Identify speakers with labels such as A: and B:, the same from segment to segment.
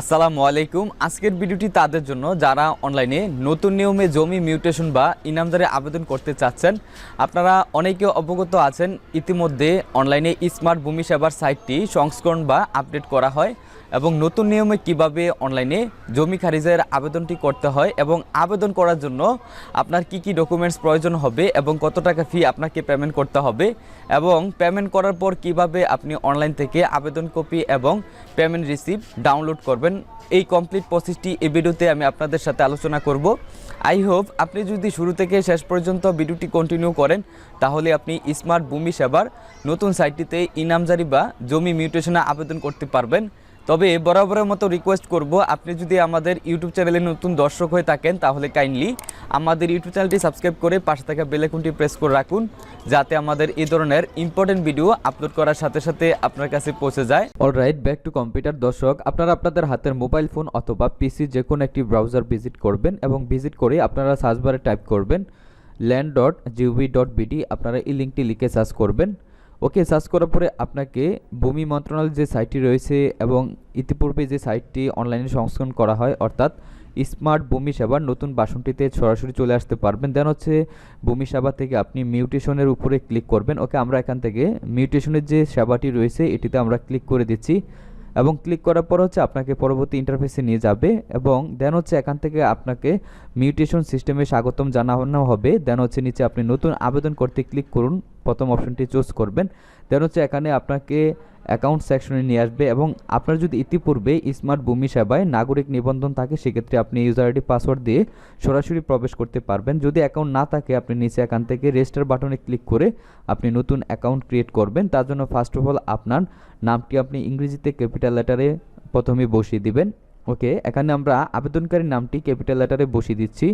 A: আসসালামু আলাইকুম। আজকের ভিডিওটি তাদের জন্য যারা অনলাইনে নতুন নিয়মে জমি মিউটেশন বা ইনামদারে আবেদন করতে চাচ্ছেন, আপনারা অনেকে অবগত আছেন, ইতিমধ্যে অনলাইনে স্মার্ট ভূমি সেবার সাইটটি সংস্করণ বা আপডেট করা হয়। এবং নতুন নিয়মে কীভাবে অনলাইনে জমি খারিজের আবেদনটি করতে হয় এবং আবেদন করার জন্য আপনার কি কি ডকুমেন্টস প্রয়োজন হবে এবং কত টাকা ফি আপনাকে পেমেন্ট করতে হবে এবং পেমেন্ট করার পর কীভাবে আপনি অনলাইন থেকে আবেদন কপি এবং পেমেন্ট রিসিভ ডাউনলোড করবেন, এই কমপ্লিট প্রসেসটি এই ভিডিওতে আমি আপনাদের সাথে আলোচনা করব। আই হোপ আপনি যদি শুরু থেকে শেষ পর্যন্ত ভিডিওটি কন্টিনিউ করেন, তাহলে আপনি স্মার্ট ভূমি সেবার নতুন সাইটটিতে ইনামজারি বা জমি মিউটেশনে আবেদন করতে পারবেন। তবে বরাবরের মতো রিকোয়েস্ট করব, আপনি যদি আমাদের ইউটিউব চ্যানেলে নতুন দর্শক হয়ে থাকেন, তাহলে কাইন্ডলি আমাদের ইউটিউব চ্যানেলটি সাবস্ক্রাইব করে পাশে থাকা বেলাইকনটি প্রেস করে রাখুন, যাতে আমাদের এই ধরনের ইম্পর্টেন্ট ভিডিও আপলোড করার সাথে সাথে আপনার কাছে পৌঁছে যায়। অলরাইট ব্যাক টু কম্পিউটার দর্শক, আপনারা আপনাদের হাতের মোবাইল ফোন অথবা পিসি যে কোনো একটি ব্রাউজার ভিজিট করবেন এবং ভিজিট করে আপনারা সার্চ বারে টাইপ করবেন land dot GOV dot BD আপনারা এই লিঙ্কটি লিখে সার্চ করবেন। ওকে সার্চ করার পরে আপনাকে ভূমি মন্ত্রণালয়ের যে সাইটটি রয়েছে এবং ইতিপূর্বে যে সাইটটি অনলাইনে সংস্করণ করা হয়, অর্থাৎ স্মার্ট ভূমি সেবার নতুন বাসনটিতে সরাসরি চলে আসতে পারবেন। দেন হচ্ছে ভূমি সেবা থেকে আপনি মিউটেশনের উপরে ক্লিক করবেন। ওকে, আমরা এখান থেকে মিউটেশনের যে সেবাটি রয়েছে, এটিতে আমরা ক্লিক করে দিচ্ছি। এবং ক্লিক করার পর হচ্ছে আপনাকে পরবর্তী ইন্টারফেসে নিয়ে যাবে এবং দেন হচ্ছে এখান থেকে আপনাকে মিউটেশন সিস্টেমে স্বাগতম জানানো হবে। দেন হচ্ছে নিচে আপনি নতুন আবেদন করতে ক্লিক করুন। প্রথম অপশনটি চুজ করবেন। দেন হচ্ছে এখানে আপনাকে অ্যাকাউন্ট সেকশনে নিয়ে আসবে এবং আপনার যদি ইতিপূর্বে স্মার্ট ভূমি সেবায় নাগরিক নিবন্ধন থাকে, সেক্ষেত্রে আপনি ইউজার আইডি পাসওয়ার্ড দিয়ে সরাসরি প্রবেশ করতে পারবেন। যদি অ্যাকাউন্ট না থাকে, আপনি নিচে এখান থেকে রেজিস্টার বাটনে ক্লিক করে আপনি নতুন অ্যাকাউন্ট ক্রিয়েট করবেন। তার জন্য ফার্স্ট অফ অল আপনার নামটি আপনি ইংরেজিতে ক্যাপিটাল লেটারে প্রথমে বসিয়ে দিবেন। ওকে, এখানে আমরা আবেদনকারী নামটি ক্যাপিটাল লেটারে বসিয়ে দিচ্ছি।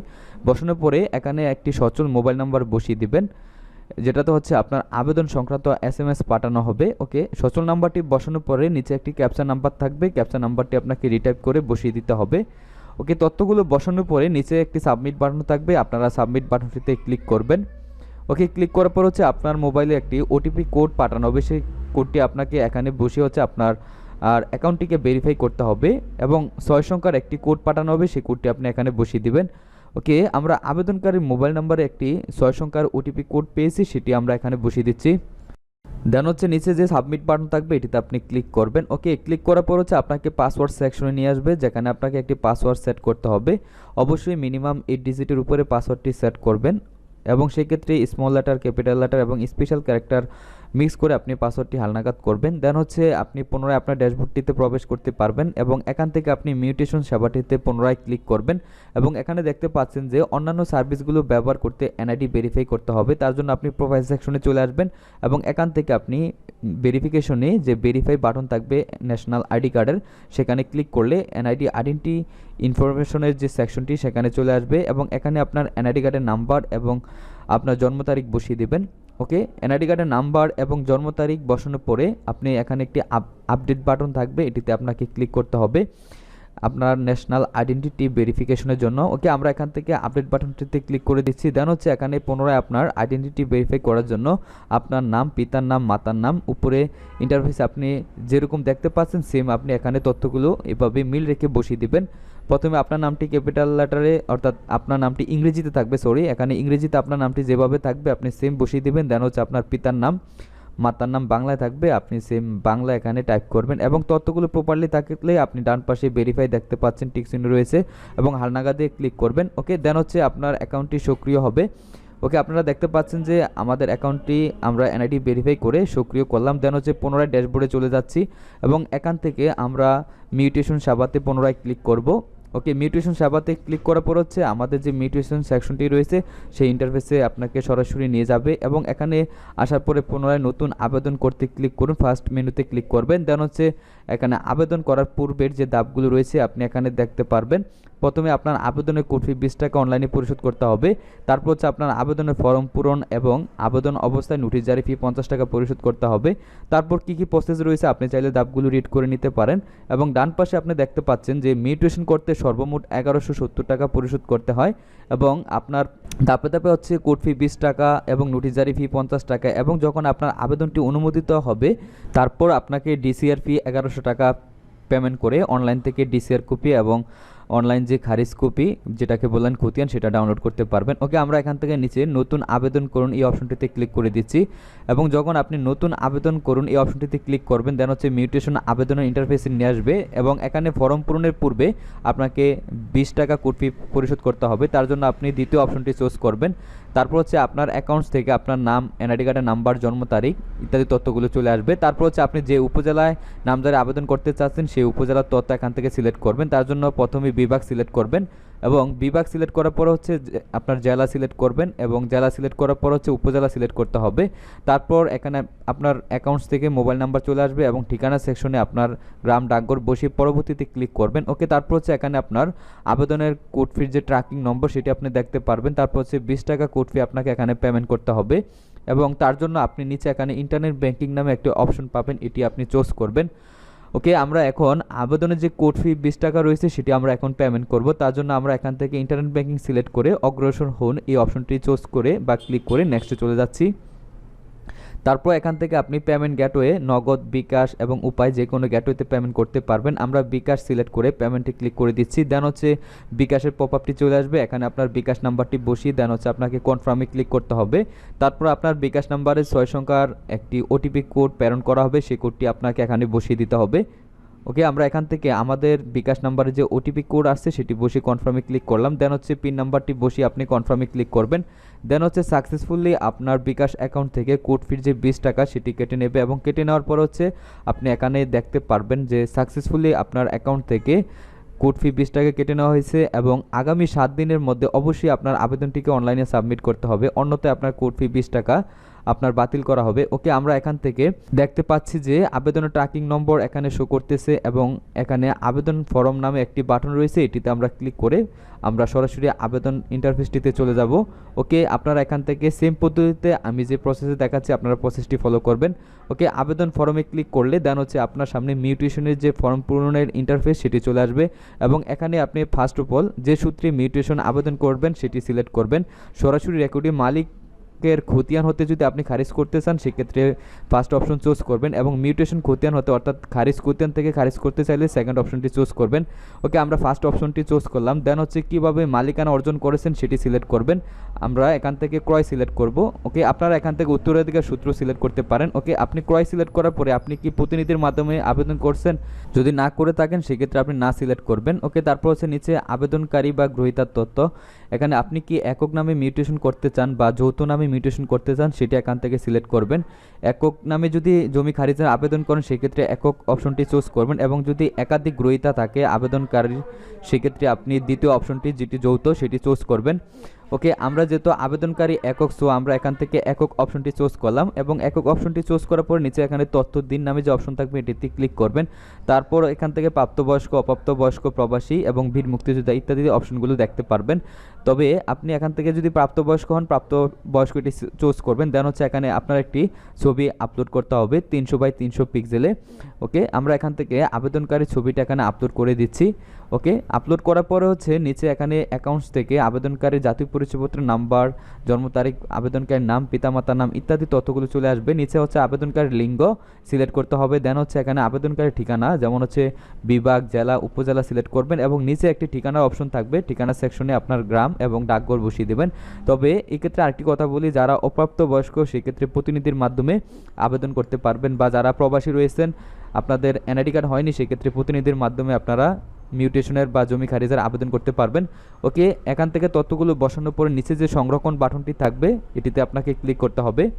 A: বসানোর পরে এখানে একটি সচল মোবাইল নাম্বার বসিয়ে দিবেন। যেটাতে হচ্ছে আপনার আবেদন সংক্রান্ত এস এম এস পাঠানো হবে ওকে সচল নাম্বারটি বসানোর পরে নিচে একটি ক্যাপচা নাম্বার থাকবে ক্যাপচা নাম্বারটি আপনাকে রিটাইপ করে বসিয়ে দিতে হবে ওকে তথ্যগুলো বসানোর পরে নিচে একটি সাবমিট বাটন থাকবে, আপনারা সাবমিট বাটনটিতে ক্লিক করবেন ওকে ক্লিক করার পর হচ্ছে আপনার মোবাইলে একটি ওটিপি কোড পাঠানো হবে, সেই কোডটি আপনাকে এখানে বসে হচ্ছে আপনার, আর অ্যাকাউন্টটিকে ভেরিফাই করতে হবে এবং ছয় সংখ্যার একটি কোড পাঠানো হবে, সেই কোডটি আপনি এখানে বসিয়ে দিবেন। ওকে, আমরা আবেদনকারীর মোবাইল নাম্বারে একটি ছয় সংখ্যার ওটিপি কোড পেয়েছি, সেটি আমরা এখানে বসিয়ে দিচ্ছি। দেন হচ্ছে নিচে যে সাবমিট বাটন থাকবে, এটিতে আপনি ক্লিক করবেন। ওকে, ক্লিক করার পর হচ্ছে আপনাকে পাসওয়ার্ড সেকশনে নিয়ে আসবে, যেখানে আপনাকে একটি পাসওয়ার্ড সেট করতে হবে। অবশ্যই মিনিমাম এইট ডিজিটের উপরে পাসওয়ার্ডটি সেট করবেন এবং সেক্ষেত্রে স্মল লেটার ক্যাপিটাল লেটার এবং স্পেশাল ক্যারেক্টার মিক্স করে আপনি পাসওয়ার্ডটি হালনাগাদ করবেন। দেন হচ্ছে আপনি পুনরায় আপনার ড্যাশবোর্ডটিতে প্রবেশ করতে পারবেন এবং এখান থেকে আপনি মিউটেশন সেবাটিতে পুনরায় ক্লিক করবেন এবং এখানে দেখতে পাচ্ছেন যে অন্যান্য সার্ভিসগুলো ব্যবহার করতে এনআইডি ভেরিফাই করতে হবে। তার জন্য আপনি প্রোফাইল সেকশনে চলে আসবেন এবং এখান থেকে আপনি ভেরিফিকেশনে যে ভেরিফাই বাটন থাকবে ন্যাশনাল আইডি কার্ডের সেখানে ক্লিক করলে এনআইডি আইডেন্টি ইনফরমেশনের যে সেকশনটি সেখানে চলে আসবে এবং এখানে আপনার এনআইডি কার্ডের নাম্বার এবং আপনার জন্ম তারিখ বসিয়ে দেবেন। ওকে? এনআইডি কার্ডের নাম্বার এবং জন্ম তারিখ বসানোর পরে আপনি এখানে একটি আপডেট বাটন থাকবে। এটিতে আপনাকে ক্লিক করতে হবে আপনার ন্যাশনাল আইডেন্টিটি ভেরিফিকেশনের জন্য। ওকে, আমরা এখান থেকে আপডেট বাটনটিতে ক্লিক করে দিচ্ছি। দেন হচ্ছে এখানে পুনরায় আপনার আইডেন্টিটি ভেরিফাই করার জন্য আপনার নাম, পিতার নাম, মাতার নাম, উপরে ইন্টারফেসে আপনি যেরকম দেখতে পাচ্ছেন সেম আপনি এখানে তথ্যগুলো এভাবে মিল রেখে বসিয়ে দিবেন। প্রথমে আপনার নামটি ক্যাপিটাল লেটারে, অর্থাৎ আপনার নামটি ইংরেজিতে থাকবে সরি এখানে ইংরেজিতে আপনার নামটি যেভাবে থাকবে, আপনি সেম বসিয়ে দিবেন দেন হচ্ছে আপনার পিতার নাম, মাতার নাম বাংলায় থাকবে, আপনি সেম বাংলা এখানে টাইপ করবেন, এবং তথ্যগুলো প্রপারলি থাকলে আপনি ডান পাশে ভেরিফাই দেখতে পাচ্ছেন টিক চিহ্ন রয়েছে, এবং হালনাগা দিয়ে ক্লিক করবেন ওকে দেন হচ্ছে আপনার অ্যাকাউন্টটি সক্রিয় হবে ওকে আপনারা দেখতে পাচ্ছেন যে আমাদের অ্যাকাউন্টটি আমরা এনআইডি ভেরিফাই করে সক্রিয় করলাম দেন হচ্ছে পুনরায় ড্যাশবোর্ডে চলে যাচ্ছি, এবং এখান থেকে আমরা মিউটেশন সেবাতে পুনরায় ক্লিক করব ওকে মিউটেশন সেবাতে ক্লিক করার পর হচ্ছে আমাদের যে মিউটেশন সেকশনটি রয়েছে, সেই ইন্টারফেসে আপনাকে সরাসরি নিয়ে যাবে এবং এখানে আসার পরে পুনরায় নতুন আবেদন করতে ক্লিক করুন ফার্স্ট মেনুতে ক্লিক করবেন দেন হচ্ছে এখানে আবেদন করার পূর্বের যে দাবগুলো রয়েছে, আপনি এখানে দেখতে পারবেন। প্রথমে আপনার আবেদনের ফি বিশ টাকা অনলাইনে পরিশোধ করতে হবে। তারপর হচ্ছে আপনার আবেদনের ফর্ম পূরণ এবং আবেদন অবস্থায় নোটিশ জারি ফি পঞ্চাশ টাকা পরিশোধ করতে হবে। তারপর কি কি প্রসেস রয়েছে, আপনি চাইলে দাবগুলো রিড করে নিতে পারেন। এবং ডান পাশে আপনি দেখতে পাচ্ছেন যে মিউটেশন করতে সর্বমোট এগারোশো সত্তর টাকা পরিশোধ করতে হয় এবং আপনার ধাপে ধাপে হচ্ছে কোড ফি বিশ টাকা এবং নোটিশ জারি ফি পঞ্চাশ টাকা এবং যখন আপনার আবেদনটি অনুমোদিত হবে, তারপর আপনাকে ডিসিআর ফি এগারোশো টাকা পেমেন্ট করে অনলাইন থেকে ডিসিআর কপি এবং অনলাইন যে খারিজ কপি যেটাকে বললেন খতিয়ান, সেটা ডাউনলোড করতে পারবেন। ওকে আমরা এখান থেকে নিচে নতুন আবেদন করুন এই অপশনটিতে ক্লিক করে দিচ্ছি। এবং যখন আপনি নতুন আবেদন করুন এই অপশনটিতে ক্লিক করবেন দেন হচ্ছে মিউটেশন আবেদনের ইন্টারফেসে নিয়ে আসবে এবং এখানে ফর্ম পূরণের পূর্বে আপনাকে বিশ টাকা কোড পরিশোধ করতে হবে। তার জন্য আপনি দ্বিতীয় অপশনটি চুজ করবেন। তারপর হচ্ছে আপনার অ্যাকাউন্টস থেকে আপনার নাম এনআইডি কার্ডের নাম্বার জন্ম তারিখ ইত্যাদি তথ্যগুলো চলে আসবে। তারপর হচ্ছে আপনি যে উপজেলায় নামজারি আবেদন করতে চাচ্ছেন, সেই উপজেলার তথ্য এখান থেকে সিলেক্ট করবেন। তার জন্য প্রথমে বিভাগ সিলেক্ট করবেন। এবং বিভাগ সিলেক্ট করার পর হচ্ছে আপনার জেলা সিলেক্ট করবেন এবং জেলা সিলেক্ট করার পর হচ্ছে উপজেলা সিলেক্ট করতে হবে। তারপর এখানে আপনার অ্যাকাউন্টস থেকে মোবাইল নাম্বার চলে আসবে এবং ঠিকানা সেকশনে আপনার গ্রাম ডাকঘর বসিয়ে পরবর্তীতে ক্লিক করবেন। ওকে তারপর হচ্ছে এখানে আপনার আবেদনের কোড ফির যে ট্র্যাকিং নম্বর সেটি আপনি দেখতে পারবেন। তারপর হচ্ছে বিশ টাকা কোড ফি আপনাকে এখানে পেমেন্ট করতে হবে এবং তার জন্য আপনি নিচে এখানে ইন্টারনেট ব্যাংকিং নামে একটি অপশন পাবেন, এটি আপনি চুজ করবেন। ওকে, আমরা এখন আবেদনের যে কোড ফি বিশ টাকা রয়েছে সেটি আমরা এখন পেমেন্ট করব। তার জন্য আমরা এখান থেকে ইন্টারনেট ব্যাঙ্কিং সিলেক্ট করে অগ্রসর হন এই অপশনটি চুজ করে বা ক্লিক করে নেক্সটে চলে যাচ্ছি। তারপর এখান থেকে আপনি পেমেন্ট গেটওয়ে নগদ, বিকাশ এবং উপায় যে কোনো গেটওয়েতে পেমেন্ট করতে পারবেন। আমরা বিকাশ সিলেক্ট করে পেমেন্টে ক্লিক করে দিচ্ছি। দেন হচ্ছে বিকাশের পপ আপটি চলে আসবে। এখানে আপনার বিকাশ নাম্বারটি বসিয়ে দেন হচ্ছে আপনাকে কনফার্মে ক্লিক করতে হবে। তারপর আপনার বিকাশ নাম্বারে ছয় সংখ্যার একটি ওটিপি কোড প্রেরণ করা হবে। সেই কোডটি আপনাকে এখানে বসিয়ে দিতে হবে। ওকে, আমরা এখান থেকে আমাদের বিকাশ নাম্বারে যে ওটিপি কোড আসছে সেটি বসে কনফার্মে ক্লিক করলাম। দেন হচ্ছে পিন নাম্বারটি বসিয়ে আপনি কনফার্মে ক্লিক করবেন। দেন হচ্ছে সাকসেসফুলি আপনার বিকাশ অ্যাকাউন্ট থেকে কোড ফির যে বিশ টাকা সেটি কেটে নেবে এবং কেটে নেওয়ার পর হচ্ছে আপনি এখানে দেখতে পারবেন যে সাকসেসফুলি আপনার অ্যাকাউন্ট থেকে কোড ফি বিশ টাকা কেটে নেওয়া হয়েছে এবং আগামী সাত দিনের মধ্যে অবশ্যই আপনার আবেদনটিকে অনলাইনে সাবমিট করতে হবে। অন্যথায় আপনার কোড ফি বিশ টাকা আপনার বাতিল করা হবে। ওকে, আমরা এখান থেকে দেখতে পাচ্ছি যে আবেদনের ট্র্যাকিং নম্বর এখানে শো করতেছে এবং এখানে আবেদন ফর্ম নামে একটি বাটন রয়েছে। এটিতে আমরা ক্লিক করে আমরা সরাসরি আবেদন ইন্টারফেসটিতে চলে যাব। ওকে, আপনারা এখান থেকে সেম পদ্ধতিতে আমি যে প্রসেসে দেখাচ্ছি, আপনারা প্রসেসটি ফলো করবেন। ওকে, আবেদন ফর্মে ক্লিক করলে দেন হচ্ছে আপনার সামনে মিউটেশনের যে ফর্ম পূরণের ইন্টারফেস সেটি চলে আসবে এবং এখানে আপনি ফার্স্ট অফ অল যে সূত্রে মিউটেশন আবেদন করবেন, সেটি সিলেক্ট করবেন। সরাসরি রেকর্ডে মালিক এর খতিয়ান হতে যদি আপনি খারিজ করতে চান, সেক্ষেত্রে ফার্স্ট অপশন চুজ করবেন এবং মিউটেশন খতিয়ান হতে অর্থাৎ খারিজ খতিয়ান থেকে খারিজ করতে চাইলে সেকেন্ড অপশনটি চুজ করবেন। ওকে, আমরা ফার্স্ট অপশনটি চুজ করলাম। দেন হচ্ছে কীভাবে মালিকানা অর্জন করেছেন সেটি সিলেক্ট করবেন। আমরা এখান থেকে ক্রয় সিলেক্ট করব। ওকে, আপনারা এখান থেকে উত্তরাধিকার সূত্র সিলেক্ট করতে পারেন। ওকে, আপনি ক্রয় সিলেক্ট করার পরে আপনি কি প্রতিনিধির মাধ্যমে আবেদন করছেন? যদি না করে থাকেন, সেক্ষেত্রে আপনি না সিলেক্ট করবেন। ওকে, তারপর হচ্ছে নিচে আবেদনকারী বা গ্রহীতার তথ্য। এখানে আপনি কি একক নামে মিউটেশন করতে চান বা যৌথ নামে মিউটেশন করতে চান, সেটি এখান থেকে সিলেক্ট করবেন। একক নামে যদি জমি খারিজের আবেদন করেন, সেক্ষেত্রে একক অপশনটি চুজ করবেন এবং যদি একাধিক গ্রহীতা থাকে আবেদনকারীর, সেক্ষেত্রে আপনি দ্বিতীয় অপশনটি যেটি যৌথ, সেটি চুজ করবেন। ওকে, আমরা যেহেতু আবেদনকারী একক সো আমরা এখান থেকে একক অপশনটি চুজ করলাম এবং একক অপশনটি চুজ করার পর নিচে এখানে তথ্য দিন নামে যে অপশন থাকবে এটিতে ক্লিক করবেন। তারপর এখান থেকে প্রাপ্তবয়স্ক, অপ্রাপ্তবয়স্ক, প্রবাসী এবং বীর মুক্তিযোদ্ধা ইত্যাদি অপশনগুলো দেখতে পারবেন। তবে আপনি এখান থেকে যদি প্রাপ্তবয়স্ক হন প্রাপ্তবয়স্কটি চুজ করবেন। দেন হচ্ছে এখানে আপনার একটি ছবি আপলোড করতে হবে তিনশো বাই তিনশো পিক্সেলে ওকে, আমরা এখান থেকে আবেদনকারী ছবিটা এখানে আপলোড করে দিচ্ছি। ওকে, আপলোড করার পরে হচ্ছে নিচে এখানে অ্যাকাউন্টস থেকে আবেদনকারী জাতীয় পরিচয়পত্রের নাম্বার জন্ম তারিখ, আবেদনকারীর নাম, পিতামাতার নাম ইত্যাদি তথ্যগুলো চলে আসবে। নিচে হচ্ছে আবেদনকারীর লিঙ্গ সিলেক্ট করতে হবে দেন হচ্ছে এখানে আবেদনকারীর ঠিকানা, যেমন হচ্ছে বিভাগ, জেলা, উপজেলা সিলেক্ট করবেন এবং নিচে একটি ঠিকানার অপশন থাকবে, ঠিকানা সেকশনে আপনার গ্রাম এবং ডাকঘর বসিয়ে দেবেন। তবে এক্ষেত্রে আরেকটি কথা বলি, যারা অপ্রাপ্ত বয়স্ক সেক্ষেত্রে প্রতিনিধির মাধ্যমে আবেদন করতে পারবেন বা যারা প্রবাসী রয়েছেন, আপনাদের এনআইডি কার্ড হয়নি, সেক্ষেত্রে প্রতিনিধির মাধ্যমে আপনারা মিউটেশনের বা জমি খারিজের আবেদন করতে পারবেন। ওকে, এখান থেকে তথ্যগুলো বসানোর পরে নিচে যে সংরক্ষণ বাটনটি থাকবে, এটিতে আপনাকে ক্লিক করতে হবে।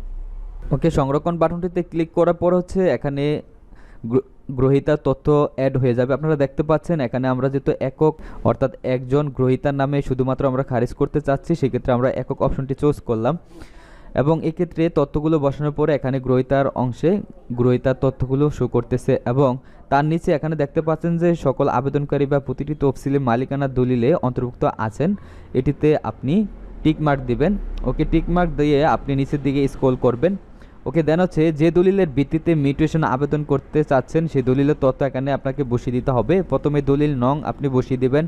A: ওকে, সংরক্ষণ বাটনটিতে ক্লিক করার পর হচ্ছে এখানে গ্র- গ্রহীতার তথ্য অ্যাড হয়ে যাবে। আপনারা দেখতে পাচ্ছেন এখানে আমরা যেহেতু একক, অর্থাৎ একজন গ্রহীতার নামে শুধুমাত্র আমরা খারিজ করতে চাচ্ছি, সেক্ষেত্রে আমরা একক অপশনটি চুজ করলাম। এবং এক্ষেত্রে তথ্যগুলো বসানোর পরে এখানে গ্রহীতার অংশে গ্রহীতার তথ্যগুলো শো করতেছে এবং তার নিচে এখানে দেখতে পাচ্ছেন যে সকল আবেদনকারী বা প্রতিটি তফসিলি মালিকানা দলিলে অন্তর্ভুক্ত আছেন। এটিতে আপনি টিক মার্ক দিবেন। ওকে, টিক মার্ক দিয়ে আপনি নিচের দিকে স্ক্রল করবেন। ওকে, দেন হচ্ছে যে দলিলের ভিত্তিতে মিউটেশন আবেদন করতে চাচ্ছেন, সেই দলিলের তথ্য এখানে আপনাকে বসিয়ে দিতে হবে। প্রথমে দলিল নং আপনি বসিয়ে দিবেন।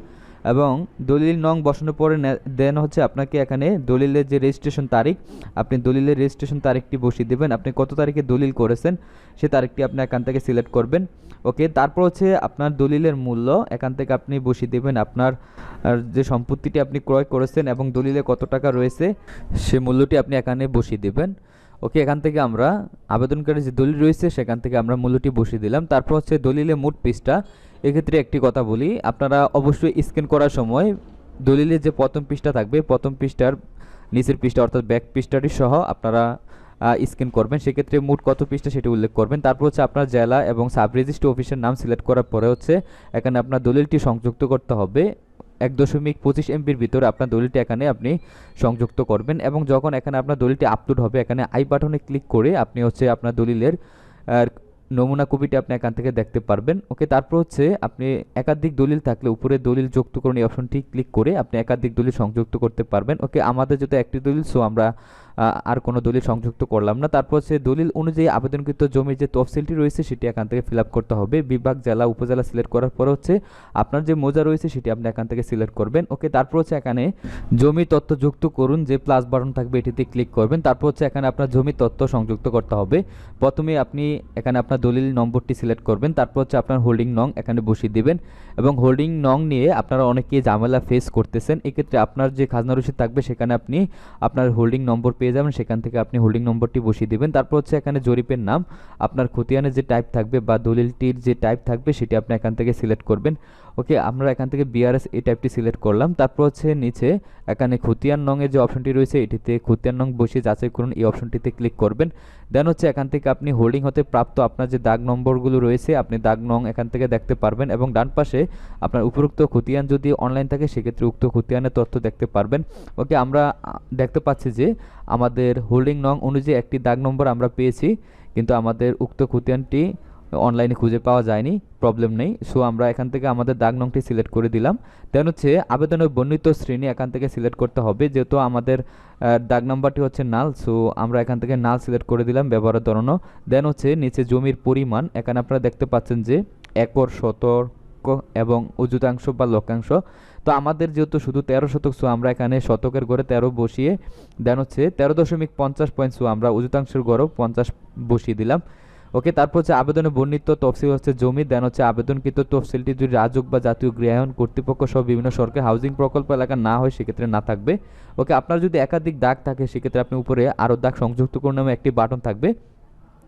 A: এবং দলিল নং বসানোর পরে দেন হচ্ছে আপনাকে এখানে দলিলের যে রেজিস্ট্রেশন তারিখ, আপনি দলিলের রেজিস্ট্রেশন তারিখটি বসিয়ে দেবেন। আপনি কত তারিখে দলিল করেছেন, সে তারিখটি আপনি এখান থেকে সিলেক্ট করবেন। ওকে তারপর হচ্ছে আপনার দলিলের মূল্য এখান থেকে আপনি বসিয়ে দেবেন। আপনার যে সম্পত্তিটি আপনি ক্রয় করেছেন এবং দলিলে কত টাকা রয়েছে, সে মূল্যটি আপনি এখানে বসিয়ে দেবেন। ওকে, এখান থেকে আমরা আবেদনকারী যে দলিল রয়েছে সেখান থেকে আমরা মূল্যটি বসিয়ে দিলাম। তারপর হচ্ছে দলিলে মোট পৃষ্ঠা। এক্ষেত্রে একটি কথা বলি, আপনারা অবশ্যই স্ক্যান করার সময় দলিলের যে প্রথম পৃষ্ঠা থাকবে, প্রথম পৃষ্ঠার নিচের পৃষ্ঠা অর্থাৎ ব্যাক পৃষ্ঠাটি সহ আপনারা স্ক্যান করবেন। সেক্ষেত্রে মোট কত পৃষ্ঠা সেটি উল্লেখ করবেন। তারপর হচ্ছে আপনার জেলা এবং সাব রেজিস্ট্রি অফিসের নাম সিলেক্ট করার পরে হচ্ছে এখানে আপনার দলিলটি সংযুক্ত করতে হবে। এক দশমিক পঁচিশ এমপির ভিতরে আপনার দলিলটি এখানে আপনি সংযুক্ত করবেন এবং যখন এখানে আপনার দলিলটি আপলোড হবে, এখানে আই বাটনে ক্লিক করে আপনি হচ্ছে আপনার দলিলের নমুনা কপিটি আপনি এখান থেকে দেখতে পারবেন। ওকে তারপর হচ্ছে আপনি একাধিক দলিল থাকলে উপরে দলিল যুক্তকরণ এই অপশনটি ক্লিক করে আপনি একাধিক দলিল সংযুক্ত করতে পারবেন। ওকে আমাদের যেহেতু একটি দলিল সো আমরা আর কোনো দলিল সংযুক্ত করলাম না। তারপর হচ্ছে দলিল অনুযায়ী আবেদনকৃত জমির যে তফসিলটি রয়েছে, সেটি এখান থেকে ফিল করতে হবে। বিভাগ, জেলা, উপজেলা সিলেক্ট করার পর হচ্ছে আপনার যে মোজা রয়েছে, সেটি আপনি এখান থেকে সিলেক্ট করবেন। ওকে, তারপর হচ্ছে এখানে জমি তথ্য যুক্ত করুন, যে প্লাস বাটন থাকবে, এটিতে ক্লিক করবেন। তারপর হচ্ছে এখানে আপনার জমি তথ্য সংযুক্ত করতে হবে। প্রথমে আপনি এখানে আপনার দলিল নম্বরটি সিলেক্ট করবেন। তারপর হচ্ছে আপনার হোল্ডিং নং এখানে বসিয়ে দিবেন এবং হোল্ডিং নং নিয়ে আপনারা অনেকে ঝামেলা ফেস করতেছেন। এক্ষেত্রে আপনার যে খাজনা রসিদ থাকবে, সেখানে আপনি আপনার হোল্ডিং নম্বর পেয়ে যাবেন, সেখান থেকে আপনি হোল্ডিং নম্বরটি বসিয়ে দিবেন। তারপর হচ্ছে এখানে জরিপের নাম, আপনার খতিয়ানের যে টাইপ থাকবে বা দলিলটির যে টাইপ থাকবে, সেটি আপনি এখান থেকে সিলেক্ট করবেন। ওকে আমরা এখান থেকে বিআরএস এই টাইপটি সিলেক্ট করলাম। তারপর হচ্ছে নিচে এখানে খতিয়ান নংয়ের যে অপশনটি রয়েছে, এটিতে খতিয়ান নং বসিয়ে যাচাই করুন। এই অপশনটিতে ক্লিক করবেন। দেন হচ্ছে এখান থেকে আপনি হোল্ডিং হতে প্রাপ্ত আপনার যে দাগ নম্বরগুলো রয়েছে, আপনি দাগ নং এখান থেকে দেখতে পারবেন এবং ডান পাশে আপনার উপরোক্ত খতিয়ান যদি অনলাইন থাকে, সেক্ষেত্রে উক্ত খতিয়ানের তথ্য দেখতে পারবেন। ওকে আমরা দেখতে পাচ্ছি যে আমাদের হোল্ডিং নং অনুযায়ী একটি দাগ নম্বর আমরা পেয়েছি, কিন্তু আমাদের উক্ত খতিয়ানটি অনলাইনে খুঁজে পাওয়া যায়নি প্রবলেম নেই। সো আমরা এখান থেকে আমাদের দাগ নংটি সিলেক্ট করে দিলাম। দেন হচ্ছে, আবেদনের বর্ণিত শ্রেণি এখান থেকে সিলেক্ট করতে হবে, যেহেতু আমাদের দাগ নাম্বারটি হচ্ছে নাল সো আমরা এখান থেকে নাল সিলেক্ট করে দিলাম ব্যবহারের ধরনও দেন হচ্ছে, নিচে জমির পরিমাণ, এখানে আপনারা দেখতে পাচ্ছেন যে একর, শতক এবং অযুতাংশ বা লক্ষাংশ তো আমাদের যেহেতু শুধু তেরো শতক সো আমরা এখানে শতকের গড়ে তেরো বসিয়ে দেন হচ্ছে, তেরো দশমিক পঞ্চাশ পয়েন্ট সো আমরা অযুতাংশের গড়েও পঞ্চাশ বসিয়ে দিলাম। ওকে, তারপর হচ্ছে আবেদনে বর্ণিত তফসিল হচ্ছে জমি, দেন হচ্ছে আবেদনকৃত তফসিলটি যদি রাজক বা জাতীয় গৃহায়ন কর্তৃপক্ষ সহ বিভিন্ন সরকারি হাউজিং প্রকল্প এলাকা না হয়, সেক্ষেত্রে না থাকবে। ওকে, আপনার যদি একাধিক দাগ থাকে, সেক্ষেত্রে আপনি উপরে আরও দাগ সংযুক্ত করুন নামে একটি বাটন থাকবে।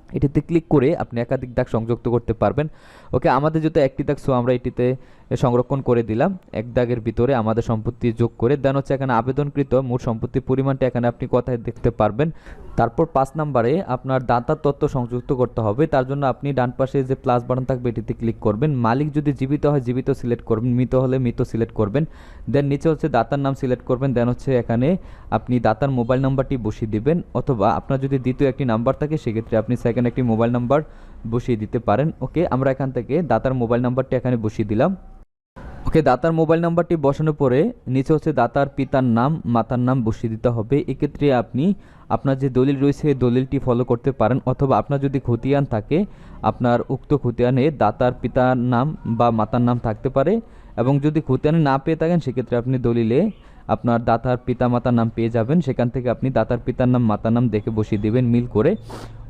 A: এটিতে ক্লিক করে আপনি একাধিক দাগ সংযুক্ত করতে পারবেন। ওকে, আমাদের যেহেতু একটি দাগ সো আমরা এটিতে সংরক্ষণ করে দিলাম। এক দাগের ভিতরে আমাদের সম্পত্তি যোগ করে দেন হচ্ছে এখানে আবেদনকৃত মোট সম্পত্তির পরিমাণটা এখানে আপনি কথায় দেখতে পারবেন। তারপর পাঁচ নাম্বারে আপনার দাতার তথ্য সংযুক্ত করতে হবে। তার জন্য আপনি ডান পাশে যে প্লাস বাটন থাকবে এটিতে ক্লিক করবেন। মালিক যদি জীবিত হয়, জীবিত সিলেক্ট করবেন, মৃত হলে মৃত সিলেক্ট করবেন। দেন নিচে হচ্ছে দাতার নাম সিলেক্ট করবেন। দেন হচ্ছে এখানে আপনি দাতার মোবাইল নাম্বারটি বসিয়ে দিবেন। অথবা আপনার যদি দ্বিতীয় একটি নাম্বার থাকে, সেক্ষেত্রে আপনি সেকেন্ড একটি মোবাইল নাম্বার বসিয়ে দিতে পারেন। ওকে, আমরা এখান থেকে দাতার মোবাইল নাম্বারটি এখানে বসিয়ে দিলাম। ওকে, দাতার মোবাইল নাম্বারটি বসানোর পরে নিচে হচ্ছে দাতার পিতার নাম, মাতার নাম বসিয়ে দিতে হবে। এক্ষেত্রে আপনি আপনার যে দলিল রয়েছে দলিলটি ফলো করতে পারেন, অথবা আপনার যদি খতিয়ান থাকে, আপনার উক্ত খতিয়ানে দাতার পিতার নাম বা মাতার নাম থাকতে পারে। এবং যদি খতিয়ানে না পেয়ে থাকেন, সেক্ষেত্রে আপনি দলিলে আপনার দাতার পিতা মাতার নাম পেয়ে যাবেন। সেখান থেকে আপনি দাতার পিতার নাম, মাতার নাম দেখে বসিয়ে দিবেন, মিল করে।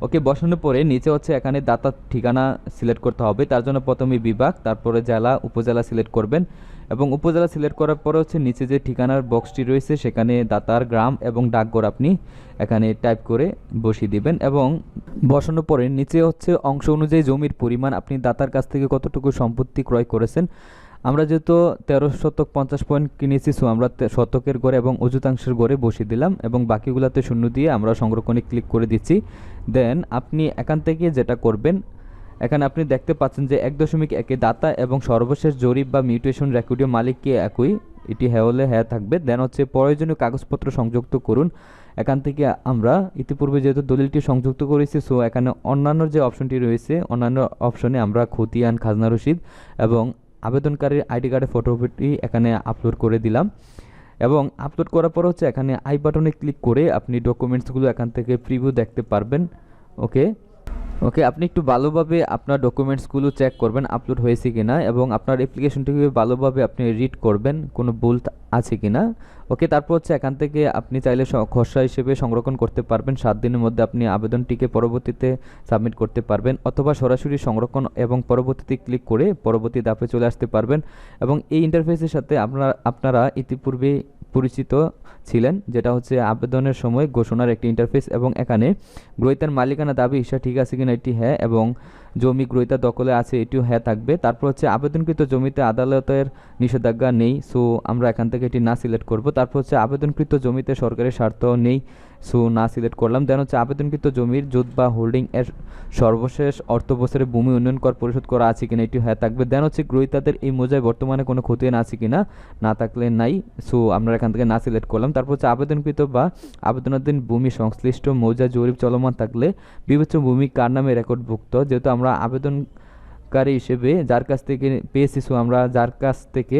A: ওকে, বসানোর পরে নিচে হচ্ছে এখানে দাতার ঠিকানা সিলেক্ট করতে হবে। তার জন্য প্রথমে বিভাগ, তারপরে জেলা, উপজেলা সিলেক্ট করবেন। এবং উপজেলা সিলেক্ট করার পরে হচ্ছে নিচে যে ঠিকানার বক্সটি রয়েছে, সেখানে দাতার গ্রাম এবং ডাকঘর আপনি এখানে টাইপ করে বসিয়ে দিবেন। এবং বসানোর পরে নিচে হচ্ছে অংশ অনুযায়ী জমির পরিমাণ, আপনি দাতার কাছ থেকে কতটুকু সম্পত্তি ক্রয় করেছেন আমরা যেহেতু তেরো শতক, পঞ্চাশ পয়েন্ট কিনেছি সো আমরা শতকের গড়ে এবং অযুতাংশের গড়ে বসিয়ে দিলাম এবং বাকিগুলোতে শূন্য দিয়ে আমরা সংরক্ষণে ক্লিক করে দিচ্ছি। দেন আপনি এখান থেকে যেটা করবেন, এখানে আপনি দেখতে পাচ্ছেন যে এক দশমিক একে দাতা এবং সর্বশেষ জরিপ বা মিউটেশন রেকর্ডীয় মালিককে একই, এটি হ্যাঁ হলে হ্যাঁ থাকবে। দেন হচ্ছে প্রয়োজনীয় কাগজপত্র সংযুক্ত করুন। এখান থেকে আমরা ইতিপূর্বে যেহেতু দলিলটি সংযুক্ত করেছি সো এখানে অন্যান্য যে অপশনটি রয়েছে, অন্যান্য অপশনে আমরা খতিয়ান, খাজনা রসিদ এবং আবেদনকারীর আইডি কার্ডের ফটোকপিটি এখানে আপলোড করে দিলাম। এবং আপলোড করার পর হচ্ছে এখানে আই বাটনে ক্লিক করে আপনি ডকুমেন্টসগুলো এখান থেকে প্রিভিউ দেখতে পারবেন। ওকে ওকে আপনি একটু ভালোভাবে আপনার ডকুমেন্টসগুলো চেক করবেন আপলোড হয়েছে কি না এবং আপনার অ্যাপ্লিকেশনটিকে ভালোভাবে আপনি রিড করবেন, কোনো ভুল আছে কি না ওকে তারপর হচ্ছে এখান থেকে আপনি চাইলে খসড়া হিসেবে সংরক্ষণ করতে পারবেন। সাত দিনের মধ্যে আপনি আবেদনটিকে পরবর্তীতে সাবমিট করতে পারবেন অথবা সরাসরি সংরক্ষণ এবং পরবর্তীতে ক্লিক করে পরবর্তী ধাপে চলে আসতে পারবেন। এবং এই ইন্টারফেসের সাথে আপনারা আপনারা ইতিপূর্বে পরিচিত ছিলেন, যেটা হচ্ছে আবেদনের সময় ঘোষণার একটি ইন্টারফেস এবং এখানে গ্রহিতার মালিকানা দাবি হিসা ঠিক আছে কিনা? এটি হ্যাঁ এবং জমি গ্রহীতা দখলে আছে, এটিও হ্যাঁ থাকবে। তারপর হচ্ছে আবেদনকৃত জমিতে আদালতের নিষেধাজ্ঞা নেই, সো আমরা এখান থেকে এটি না সিলেক্ট করব। তারপর হচ্ছে আবেদনকৃত জমিতে সরকারের স্বার্থ নেই, সো না সিলেক্ট করলাম। দেন হচ্ছে আবেদনকৃত জমির জুত বা হোল্ডিং এর সর্বশেষ অর্থ বছরে ভূমি উন্নয়ন কর পরিশোধ করা আছে কিনা এটি হ্যাঁ থাকবে। দেন হচ্ছে গ্রহীতাদের এই মোজায় বর্তমানে কোনো ক্ষতি না আছে কিনা, না থাকলে নাই, সো আমরা এখান থেকে না সিলেক্ট করলাম। তারপর হচ্ছে আবেদনকৃত বা আবেদনাধীন ভূমি সংশ্লিষ্ট মৌজা জরিপ চলমান থাকলে বিবেচ্য ভূমি কার নামে রেকর্ডভুক্ত, যেহেতু আমরা আবেদনকারী হিসেবে যার কাছ থেকে পেয়েছি সো আমরা যার কাছ থেকে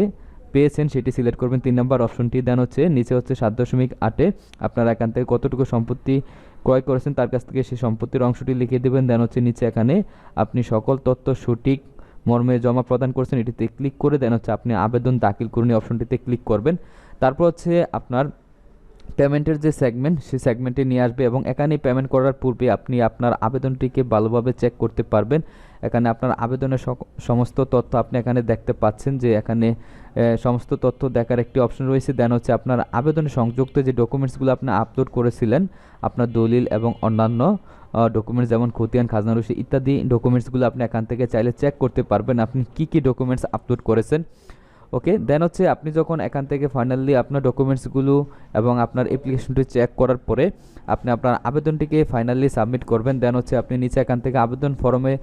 A: পেয়েছেন সেটি সিলেক্ট করবেন। তিন নম্বর অপশনটি দেন হচ্ছে, নিচে হচ্ছে সাত দশমিক আটে আপনারা এখান থেকে কতটুকু সম্পত্তি ক্রয় করেছেন তার কাছ থেকে সেই সম্পত্তির অংশটি লিখে দেবেন। দেন হচ্ছে নিচে এখানে আপনি সকল তথ্য সঠিক মর্মে জমা প্রদান করেছেন, এটিতে ক্লিক করে দেন হচ্ছে আপনি আবেদন দাখিল করুন অপশনটিতে ক্লিক করবেন। তারপর হচ্ছে আপনার পেমেন্টের যে সেগমেন্ট সেই সেগমেন্টে নিয়ে আসবে এবং এখানে পেমেন্ট করার পূর্বে আপনি আপনার আবেদনটিকে ভালোভাবে চেক করতে পারবেন। এখানে আপনার আবেদনের সমস্ত তথ্য আপনি এখানে দেখতে পাচ্ছেন যে এখানে সমস্ত তথ্য দেখার একটি অপশন রয়েছে। দেন হচ্ছে আপনার আবেদনে সংযুক্ত যে ডকুমেন্টসগুলো আপনি আপলোড করেছিলেন, আপনার দলিল এবং অন্যান্য ডকুমেন্টস যেমন খতিয়ান, খাজনা, রসিদ ইত্যাদি ডকুমেন্টসগুলো আপনি এখান থেকে চাইলে চেক করতে পারবেন। আপনি কি কি ডকুমেন্টস আপলোড করেছেন? ওকে দেন হচ্ছে আপনি যখন এখান থেকে ফাইনালি আপনার ডকুমেন্টসগুলো এবং আপনার অ্যাপ্লিকেশনটি চেক করার পরে আপনি আপনার আবেদনটিকে ফাইনালি সাবমিট করবেন। দেন হচ্ছে আপনি নিচে এখান থেকে আবেদন ফর্মে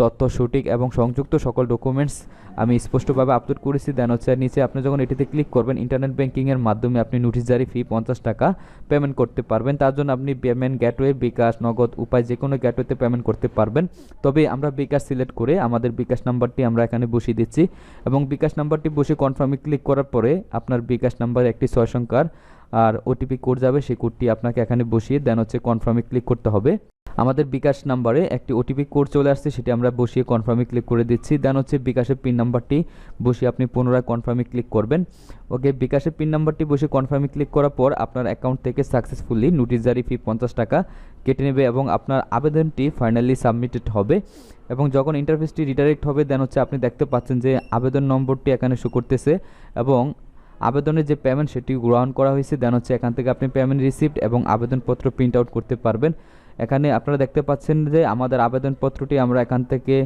A: তথ্য, সঠিক এবং সংযুক্ত সকল ডকুমেন্টস আমি স্পষ্টভাবে আপলোড করেছি। দেন হচ্ছে নিচে আপনি যখন এটিতে ক্লিক করবেন ইন্টারনেট ব্যাঙ্কিংয়ের মাধ্যমে আপনি নোটিশ জারি ফি পঞ্চাশ টাকা পেমেন্ট করতে পারবেন। তার জন্য আপনি পেমেন্ট গেটওয়ে বিকাশ, নগদ, উপায় যে কোনো গেটওয়েতে পেমেন্ট করতে পারবেন। তবে আমরা বিকাশ সিলেক্ট করে আমাদের বিকাশ নাম্বারটি আমরা এখানে বসিয়ে দিচ্ছি এবং বিকাশ নাম্বারটি বসে কনফার্মে ক্লিক করার পরে আপনার বিকাশ নাম্বার একটি ছয় সংখ্যার আর ওটিপি কোড যাবে, সেই কোডটি আপনাকে এখানে বসিয়ে দেন হচ্ছে কনফার্মে ক্লিক করতে হবে। আমাদের বিকাশ নাম্বারে একটি ওটিপি কোড চলে আসছে, সেটি আমরা বসিয়ে কনফার্মে ক্লিক করে দিচ্ছি। দেন হচ্ছে বিকাশের পিন নাম্বারটি বসিয়ে আপনি পুনরায় কনফার্মে ক্লিক করবেন। ওকে বিকাশের পিন নাম্বারটি বসে কনফার্মে ক্লিক করার পর আপনার অ্যাকাউন্ট থেকে সাকসেসফুলি নোটিশ জারি ফি পঞ্চাশ টাকা কেটে নেবে এবং আপনার আবেদনটি ফাইনালি সাবমিটেড হবে। এবং যখন ইন্টারফেসটি রিডাইরেক্ট হবে দেন হচ্ছে আপনি দেখতে পাচ্ছেন যে আবেদন নম্বরটি এখানে শো করতেছে এবং আবেদনের যে পেমেন্ট সেটি গ্রহণ করা হয়েছে। দেন হচ্ছে এখান থেকে আপনি পেমেন্ট রিসিপ্ট এবং আবেদনপত্র প্রিন্ট আউট করতে পারবেন। এখানে আপনারা দেখতে পাচ্ছেন যে আমাদের আবেদনপত্রটি আমরা এখান থেকে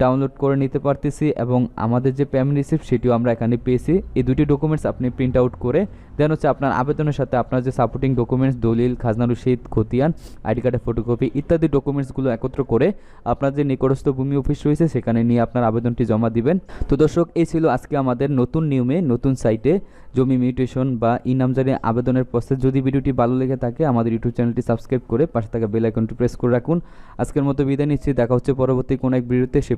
A: ডাউনলোড করে নিতে পারতেছি এবং আমাদের যে পেমেন্ট রিসিপ্ট সেটিও আমরা এখানে পেয়েছি। এই দুটি ডকুমেন্টস আপনি প্রিন্ট আউট করে দেন হচ্ছে আপনার আবেদনের সাথে আপনার যে সাপোর্টিং ডকুমেন্টস দলিল, খাজনা রসিদ, খতিয়ান, আইডি কার্ডের ফটোকপি ইত্যাদি ডকুমেন্টসগুলো একত্র করে আপনার যে নিকটস্থ ভূমি অফিস রয়েছে সেখানে নিয়ে আপনার আবেদনটি জমা দিবেন। তো দর্শক, এই ছিল আজকে আমাদের নতুন নিয়মে, নতুন সাইটে জমি মিউটেশন বা ই আবেদনের প্রসেস যদি ভিডিওটি ভালো লেগে থাকে, আমাদের ইউটিউব চ্যানেলটি সাবস্ক্রাইব করে পাশে থাকা বেল আইকনটি প্রেস করে রাখুন। আজকের মতো বিদায় নিচ্ছি। দেখা হচ্ছে পরবর্তী কোনো এক ভিডিওতে, সে